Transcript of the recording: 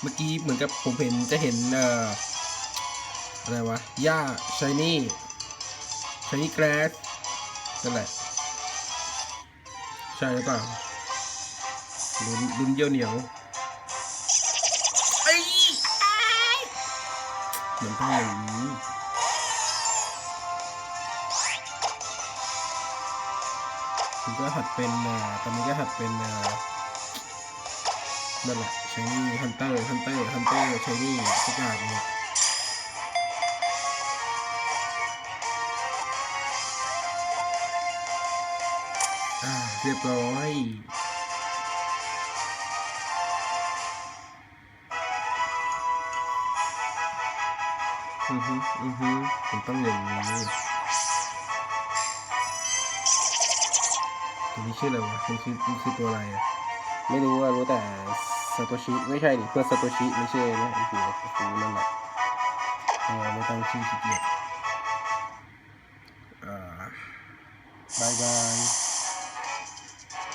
เมื่อกี้เหมือนกับผมเห็นจะเห็นเอ่ออะไรวะหญ้าชายนี่ชายนี่แกรสนั่นแหละ ใช่หรือเปล่าลุ้นลุ้นเยี่ยวเหนียวเหมือนต้องอย่างนี้ผมก็หัดเป็นเอ่อตอนนี้ก็หัดเป็นเอ่อนั่นแหละ ชายนี่ฮันเตอร์ฮันเตอร์ฮันเตอร์ชายนี่ทุกอย่างเนี่ยอ่าเรียบร้อยอือฮึอือฮึผมต้องอย่างนี้ตัวนี้ชื่ออะไรวะมันคือมันคือตัวอะไรอะไม่รู้ว่ารู้แต่ ซาโตชิไม่ใช่ดิเพื่อนซาโตชิไม่ใช่นะไอ้หัวฟูนั่นแหละเออไม่ต้องชื่อขี้เกียจอ่าบายบาย